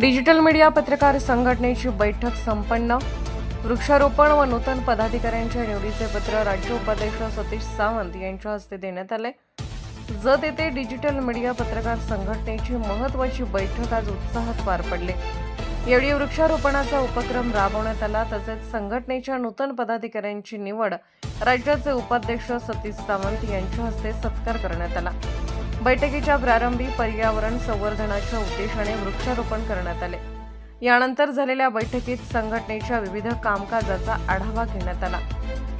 Digital media पत्रकार संघटनेची बैठक संपन्न. वृक्षारोपण व नूतन पदाधिकाऱ्यांच्या निवडीचे पत्र राज्य उपाध्यक्ष सतीश सावंत यांच्या हस्ते देण्यात आले. जत येथे डिजिटल मीडिया पत्रकार संघटनेची महत्वाची बैठक आज उत्साहात पार पडली. यावेळी वृक्षारोपणाचा उपक्रम राबवण्यात आला तसेच संघटनेच्या नूतन पदाधिकाऱ्यांची निवड राज्याचे उपाध्यक्ष सतीश सावंत यांच्या हस्ते सत्कार करण्यात आला. बैठकीच्या प्रारंभी पर्यावरण संवर्धनाच्या उद्देशाने वृक्षारोपण करण्यात आले. यानंतर झालेल्या बैठकीत संघटनेच्या विविध कामकाजाचा आढावा घेण्यात आला.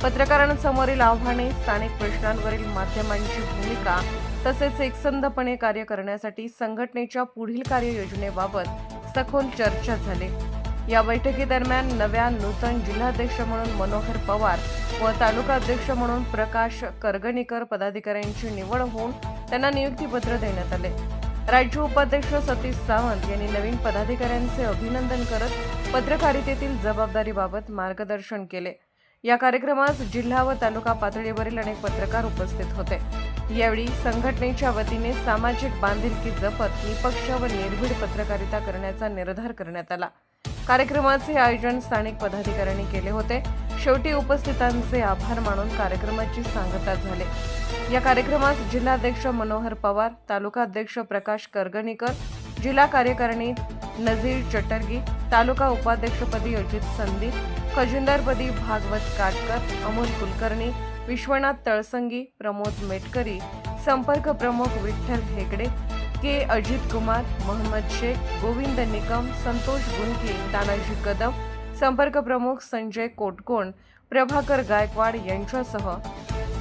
पत्रकारांसमोरील आव्हाने स्थानिक प्रश्नांवरील माध्यमांची भूमिका तसेच एकसंधपणे कार्य करण्यासाठी संघटनेच्या पुढील कार्ययोजनेबाबत सखोल चर्चा झाली. या बैठकीदरम्यान नव्या नूतन जिल्हाध्यक्ष म्हणून मनोहर पवार व तालुका अध्यक्ष म्हणून प्रकाश करगणीकर पदाधिकाऱ्यांची निवड होऊन त्यांना नियुक्तीपत्र देण्यात आले. राज्य उपाध्यक्ष सतीश सावंत यांनी नवीन पदाधिकाऱ्यांचे अभिनंदन करत पत्रकारितेतील जबाबदारीबाबत मार्गदर्शन केले. या कार्यक्रमास जिल्हा व तालुका पातळीवरील अनेक पत्रकार उपस्थित होते. यावेळी संघटनेच्या वतीने सामाजिक बांधिलकी जपत निपक्ष व निर्भीड पत्रकारिता करण्याचा निर्धार करण्यात आला. कार्यक्रमाचे आयोजन स्थानिक पदाधिकाऱ्यांनी केले होते. शेवटी उपस्थितांचे आभार मानून कार्यक्रमाची सांगता झाले. या कार्यक्रमास जिल्हाध्यक्ष मनोहर पवार तालुका अध्यक्ष प्रकाश करगणीकर जिल्हा कार्यकारिणी नझीर चटर्गी तालुका उपाध्यक्षपदी अजित संदीप खजिनदारपदी भागवत काटकर अमोल कुलकर्णी विश्वनाथ तळसंगी प्रमोद मेटकरी संपर्क प्रमुख विठ्ठल हेगडे के अजित कुमार मोहम्मद शेख गोविंद निकम संतोष गुंकी तानाजी कदम संपर्क प्रमुख संजय कोटकोण प्रभाकर गायकवाड यांच्यासह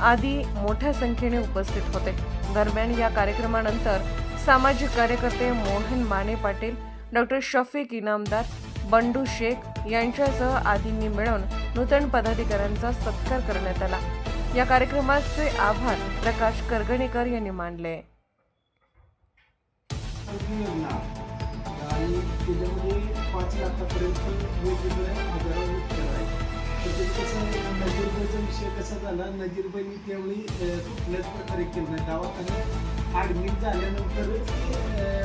आदी मोठ्या संख्येने उपस्थित होते. दरम्यान या कार्यक्रमानंतर सामाजिक कार्यकर्ते मोहन माने पाटील डॉक्टर शफीक इनामदार बंडू शेख यांच्यासह आदींनी मिळून नूतन पदाधिकाऱ्यांचा सत्कार करण्यात आला. या कार्यक्रमाचे आभार प्रकाश करगणेकर यांनी मानले. योजना आणि त्याच्यामध्ये पाच लाखापर्यंत वेगवेगळ्या हजारावर उपचार आहे तर कसं नजीरबाईचा विषय कसा झाला नजीरबाईंनी त्यावेळी कुठल्याच प्रकारे केलं नाही दवाखान्यात ॲडमिट झाल्यानंतरच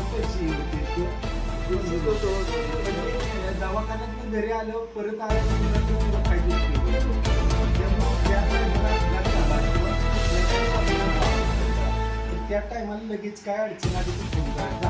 पैसे होते किंवा दवाखान्यात घरी आल्यावर परत आल्यानंतर फायदे त्यामुळे त्या टायमाला त्या टायमाला लगेच काय अडचण आली